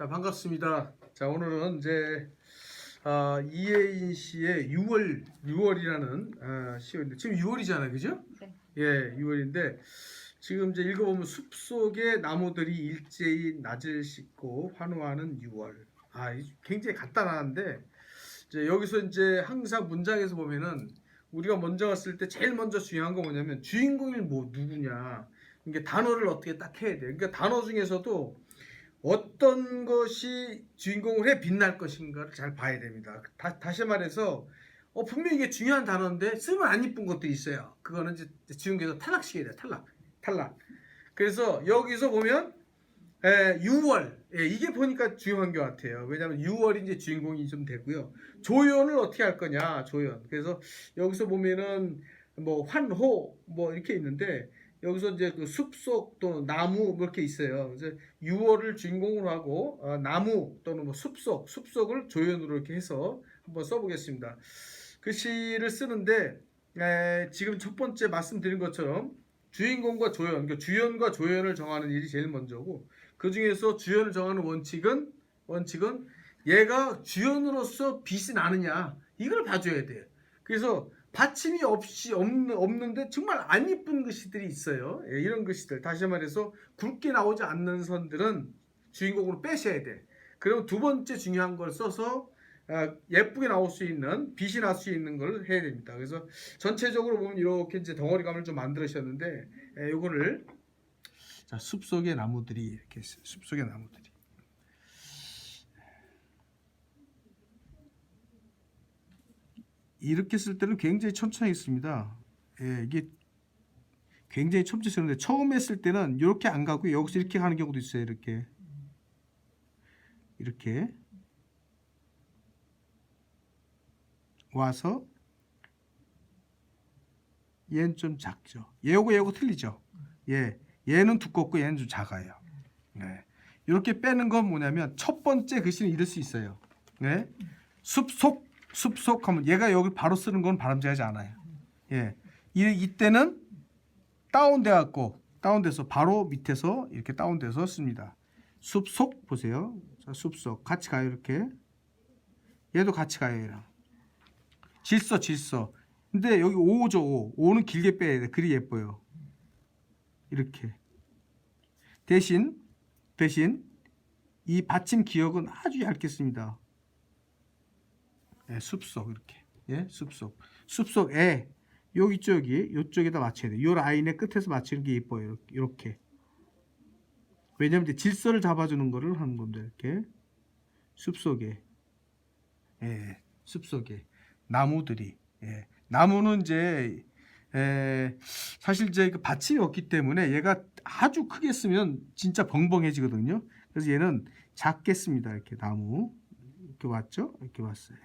자 반갑습니다. 자 오늘은 이제 아, 이혜인 씨의 6월 6월이라는 아, 시인데 지금 6월이잖아요, 그죠? 네. 예, 6월인데 지금 이제 읽어보면 숲 속의 나무들이 일제히 낯을 씻고 환호하는 6월. 아, 이- 굉장히 간단한데 이제 여기서 이제 항상 문장에서 보면은 우리가 먼저 갔을 때 제일 먼저 중요한 건 뭐냐면 주인공이 뭐 누구냐. 이게 단어를 어떻게 딱 해야 돼요. 그러니까 단어 중에서도 어떤 것이 주인공을 해 빛날 것인가를 잘 봐야 됩니다. 다, 다 시 말해서 어, 분명히 이게 중요한 단어인데 쓰면 안 이쁜 것들이 있어요. 그거는 이제 주인공에서 탈락시켜야 돼요. 탈락. 탈락. 그래서 여기서 보면 에, 6월 예, 이게 보니까 중요한 것 같아요. 왜냐하면 6월이 이제 주인공이 좀 되고요. 조연을 어떻게 할 거냐 조연. 그래서 여기서 보면은 뭐 환호 뭐 이렇게 있는데 여기서 이제 그 숲속 또 나무 뭐 이렇게 있어요. 그래서 6월을 주인공으로 하고 어, 나무 또는 뭐 숲속 숲속을 조연으로 이렇게 해서 한번 써보겠습니다. 그 시를 쓰는데 에, 지금 첫 번째 말씀드린 것처럼 주인공과 조연, 그러니까 주연과 조연을 정하는 일이 제일 먼저고 그 중에서 주연을 정하는 원칙은 원칙은 얘가 주연으로서 빛이 나느냐 이걸 봐줘야 돼요. 그래서 받침이 없이 없는 없는데 정말 안 이쁜 글씨들이 있어요. 예, 이런 글씨들 다시 말해서 굵게 나오지 않는 선들은 주인공으로 빼셔야 돼. 그럼 두 번째 중요한 걸 써서 아, 예쁘게 나올 수 있는 빛이 날 수 있는 걸 해야 됩니다. 그래서 전체적으로 보면 이렇게 이제 덩어리감을 좀 만들으셨는데 예, 요거를 자, 숲속의 나무들이 이렇게. 숲속의 나무들이 이렇게 쓸 때는 굉장히 천천히 씁니다. 예, 이게 굉장히 쓰는데 처음 했을 때는 이렇게 안 가고 여기서 이렇게 가는 경우도 있어요. 이렇게 이렇게 와서 얘는 좀 작죠. 얘하고 얘하고 틀리죠. 예, 얘는 두껍고 얘는 좀 작아요. 네. 이렇게 빼는 건 뭐냐면 첫 번째 글씨는 이럴 수 있어요. 네. 숲속 숲속 하면 얘가 여기 바로 쓰는 건 바람직하지 않아요. 예. 이 이때는 다운돼 갖고 다운돼서 바로 밑에서 이렇게 다운돼서 씁니다. 숲속 보세요. 자, 숲속 같이 가요 이렇게. 얘도 같이 가요 얘랑. 질서 질서. 근데 여기 5죠 5. 5는 길게 빼야 돼. 그리 예뻐요. 이렇게. 대신 대신 이 받침 기억은 아주 얇게 씁니다. 예, 숲속 이렇게. 예, 숲속. 숲속에 여기 쪽이 이쪽에다 맞춰야 돼. 요 라인의 끝에서 맞추는 게 예뻐요. 이렇게. 왜냐면 이제 질서를 잡아주는 거를 하는 건데 이렇게 숲속에 예, 숲속에 나무들이 예, 나무는 이제 에, 사실 이제 그 받침이 없기 때문에 얘가 아주 크게 쓰면 진짜 벙벙해지거든요. 그래서 얘는 작게 씁니다. 이렇게 나무 이렇게 왔죠? 이렇게 왔어요.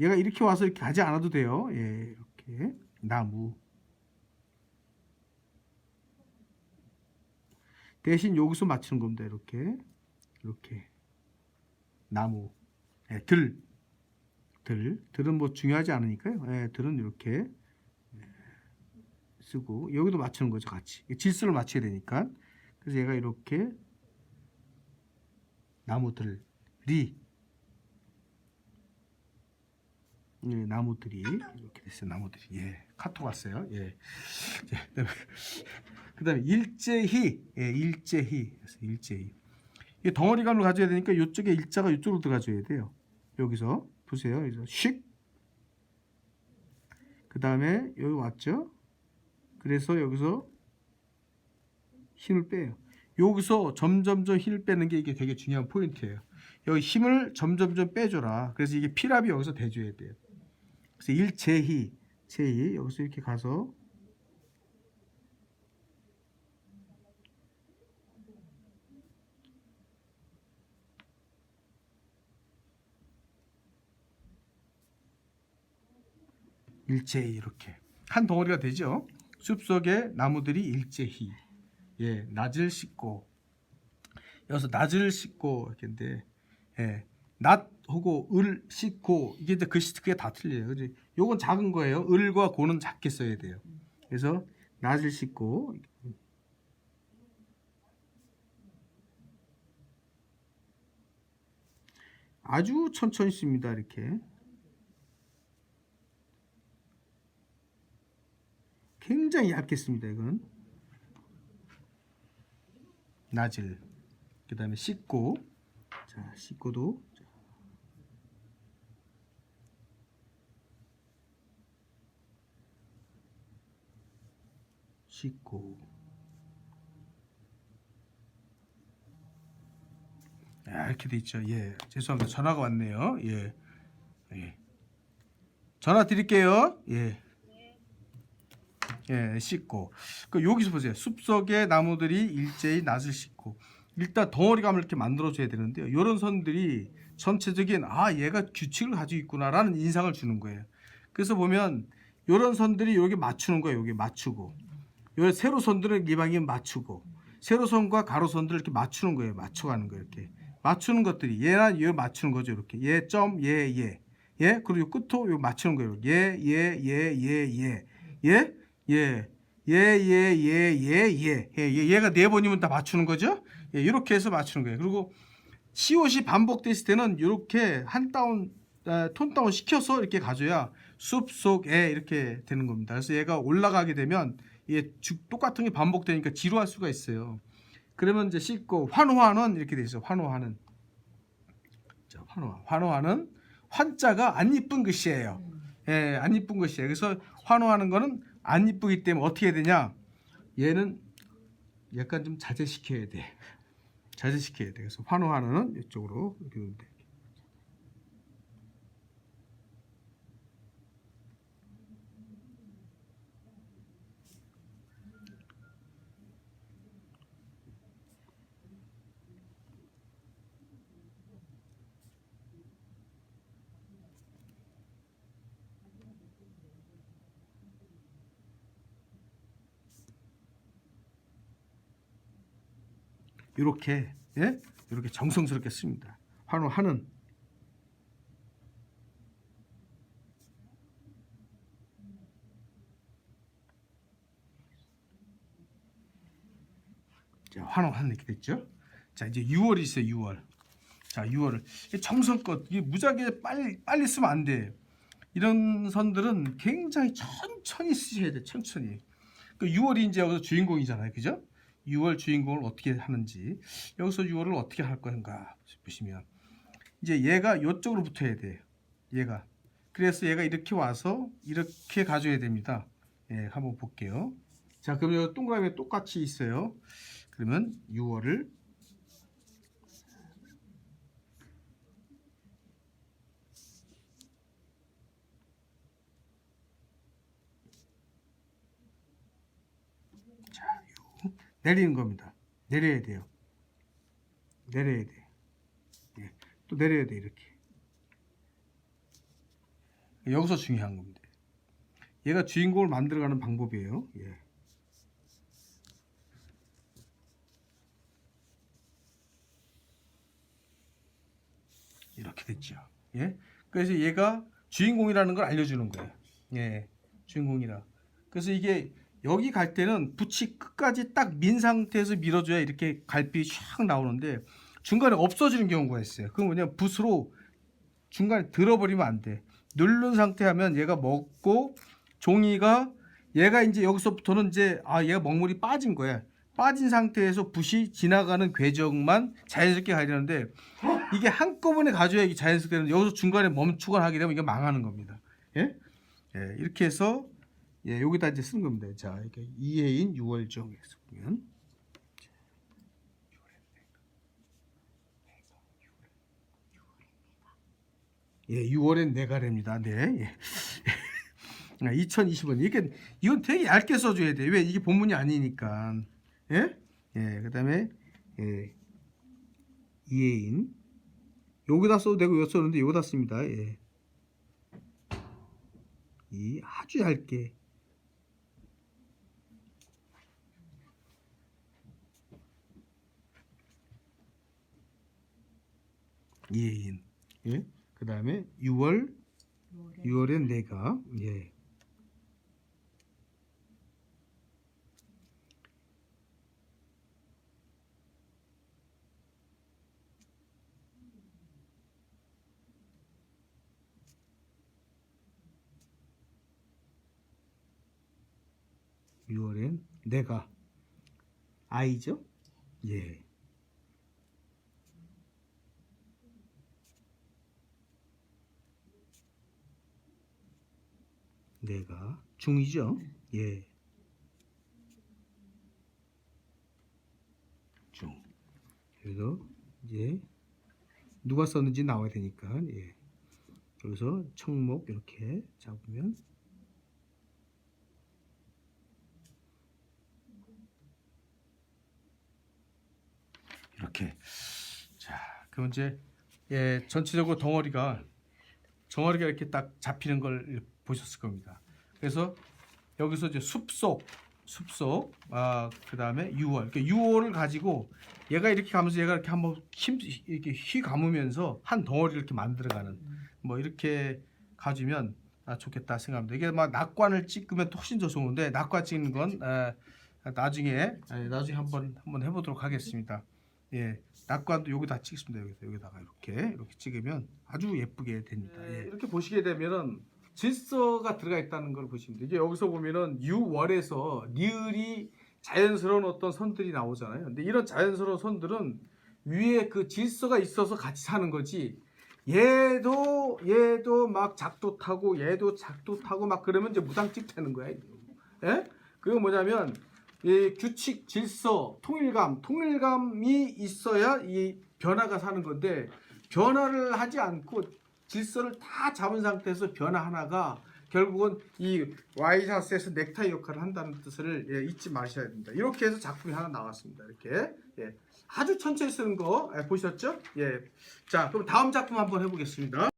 얘가 이렇게 와서 이렇게 가지 않아도 돼요. 예, 이렇게 나무. 대신 여기서 맞추는 겁니다. 이렇게 이렇게 나무, 예, 들, 들, 들은 뭐 중요하지 않으니까요. 예, 들은 이렇게 예, 쓰고 여기도 맞추는 거죠, 같이 질서를 맞춰야 되니까. 그래서 얘가 이렇게 나무들, 리, 예, 나무들이 이렇게 됐어요. 나무들이 예 카톡 왔어요. 예. 그다음에 일제히 예 일제히 일제히 이 덩어리감을 가져야 되니까 이쪽에 일자가 이쪽으로 들어가줘야 돼요. 여기서 보세요. 여기서 식. 그다음에 여기 왔죠. 그래서 여기서 힘을 빼요. 여기서 점점점 힘을 빼는 게 이게 되게 중요한 포인트예요. 여기 힘을 점점점 빼줘라. 그래서 이게 피랍이 여기서 대줘야 돼요. 그래서 일제히 제히 여기서 이렇게 가서 일제히 이렇게. 한 덩어리가 되죠. 숲속에 나무들이 일제히. 예 낯을 씻고. 여기서 낯을 씻고 이렇게인데 예 낫하고 을 씻고 이게 이제 글씨 그게 다 틀려요. 그지? 요건 작은 거예요. 을과 고는 작게 써야 돼요. 그래서 낫을 씻고 아주 천천히 씁니다. 이렇게. 굉장히 얇게 씁니다. 이건. 나질. 그 다음에 씻고. 자, 씻고도. 자. 씻고. 아, 이렇게 돼 있죠. 예. 죄송합니다. 전화가 왔네요. 예. 예. 전화 드릴게요. 예. 예, 씻고. 그 여기서 보세요. 숲속의 나무들이 일제히 낯을 씻고. 일단 덩어리감을 이렇게 만들어 줘야 되는데요. 이런 선들이 전체적인 아, 얘가 규칙을 가지고 있구나라는 인상을 주는 거예요. 그래서 보면 이런 선들이 여기 맞추는 거예요. 여기 맞추고. 요 세로선들은 이 방향에 맞추고 세로선과 가로선들을 이렇게 맞추는 거예요. 맞춰가는 거예요. 이렇게 맞추는 것들이 얘랑 얘 맞추는 거죠. 이렇게 얘 점, 얘, 얘, 얘 그리고 끝도 요 맞추는 거예요. 얘, 얘, 얘, 얘, 얘, 얘, 얘, 얘, 얘, 얘, 얘, 얘, 얘, 얘가 네 번이면 다 맞추는 거죠. 예, 이렇게 해서 맞추는 거예요. 그리고 시옷이 반복됐을 때는 이렇게 한 다운 아, 톤 다운 시켜서 이렇게 가져야 숲 속에 이렇게 되는 겁니다. 그래서 얘가 올라가게 되면 이게 주- 똑같은 게 반복되니까 지루할 수가 있어요. 그러면 이제 씻고 환호하는 이렇게 돼 있어요. 환호하는. 자, 환호. 환호하는 환자가 안 이쁜 글씨예요. 예, 안 이쁜 글씨예요. 그래서 환호하는 거는 안 이쁘기 때문에 어떻게 해야 되냐? 얘는 약간 좀 자제시켜야 돼. 자제시켜야 돼. 그래서 환호하는 이쪽으로 이렇게 돼. 이렇게 예? 이렇게 정성스럽게 씁니다. 환호하는 자, 환호하는 이렇게 됐죠. 자, 이제 6월이 있어요. 6월. 자, 6월을 정성껏 이게 무지하게 빨리 빨리 쓰면 안 돼. 이런 선들은 굉장히 천천히 쓰셔야 돼. 천천히. 그 6월이 이제 여기서 주인공이잖아요. 그죠? 6월 주인공을 어떻게 하는지 여기서 6월을 어떻게 할 건가 보시면 이제 얘가 이쪽으로 붙어야 돼 얘가. 그래서 얘가 이렇게 와서 이렇게 가져야 됩니다. 예 한번 볼게요. 자 여기 동그라미 똑같이 있어요. 그러면 6월을 내리는 겁니다. 내려야 돼요. 내려야 돼. 예. 또 내려야 돼 이렇게. 여기서 중요한 겁니다. 얘가 주인공을 만들어가는 방법이에요. 예. 이렇게 됐죠. 예. 그래서 얘가 주인공이라는 걸 알려주는 거예요. 예. 주인공이라. 그래서 이게 여기 갈 때는 붓이 끝까지 딱 민 상태에서 밀어줘야 이렇게 갈빛이 샥 나오는데 중간에 없어지는 경우가 있어요. 그건 뭐냐면 붓으로 중간에 들어버리면 안 돼. 누른 상태 하면 얘가 먹고 종이가 얘가 이제 여기서부터는 이제 아 얘가 먹물이 빠진 거야. 빠진 상태에서 붓이 지나가는 궤적만 자연스럽게 가야 되는데 이게 한꺼번에 가져야 자연스럽게 되는데 여기서 중간에 멈추거나 하게 되면 이게 망하는 겁니다. 예? 예, 이렇게 해서 예, 여기다 이제 쓰는 겁니다. 자, 이렇게 이해인 6월정에서 보면 예, 6월엔 내가래입니다. 네. 예. 2020원. 이게 이건 되게 얇게 써줘야 돼. 왜 이게 본문이 아니니까. 예? 예. 그다음에 예. 이해인 여기다 써도 되고 여기 써는데 여기다 씁니다. 예. 이 아주 얇게 예인. 예. 예. 예? 그 다음에 6월 6월에. 6월엔 내가 예. 6월엔 내가 아이죠? 예. 내가 중이죠? 예. 중. 그래서 이제 누가 썼는지 나와야 되니까 예. 여기서 청목 이렇게 잡으면 이렇게 자 그럼 이제 예 전체적으로 덩어리가 덩어리가 이렇게 딱 잡히는 걸 보셨을 겁니다. 그래서 여기서 이제 숲속 숲속 아 그 다음에 6월 그러니까 6월을 가지고 얘가 이렇게 가면서 얘가 이렇게 한번 힘 이렇게 휘 감으면서 한 덩어리를 이렇게 만들어가는 뭐 이렇게 가지면 아, 좋겠다 생각합니다. 이게 막 낙관을 찍으면 훨씬 더 좋은데 낙관 찍는 건 에, 나중에 에, 나중에 한번 한번 해보도록 하겠습니다. 예, 낙관도 여기다 찍습니다. 여기다 여기다가 이렇게 이렇게 찍으면 아주 예쁘게 됩니다. 예. 이렇게 보시게 되면은 질서가 들어가 있다는 걸 보시면 돼요. 이게 여기서 보면은 6월에서 리을이 자연스러운 어떤 선들이 나오잖아요. 근데 이런 자연스러운 선들은 위에 그 질서가 있어서 같이 사는 거지. 얘도 얘도 막 작도 타고 얘도 작도 타고 막 그러면 이제 무당집 되는 거야. 예? 그거 뭐냐면 이 규칙, 질서, 통일감, 통일감이 있어야 이 변화가 사는 건데 변화를 하지 않고 질서를 다 잡은 상태에서 변화 하나가 결국은 이 와이셔츠에서 넥타이 역할을 한다는 뜻을 예, 잊지 마셔야 됩니다. 이렇게 해서 작품이 하나 나왔습니다. 이렇게 예, 아주 천천히 쓰는 거 예, 보셨죠? 예, 자 그럼 다음 작품 한번 해보겠습니다.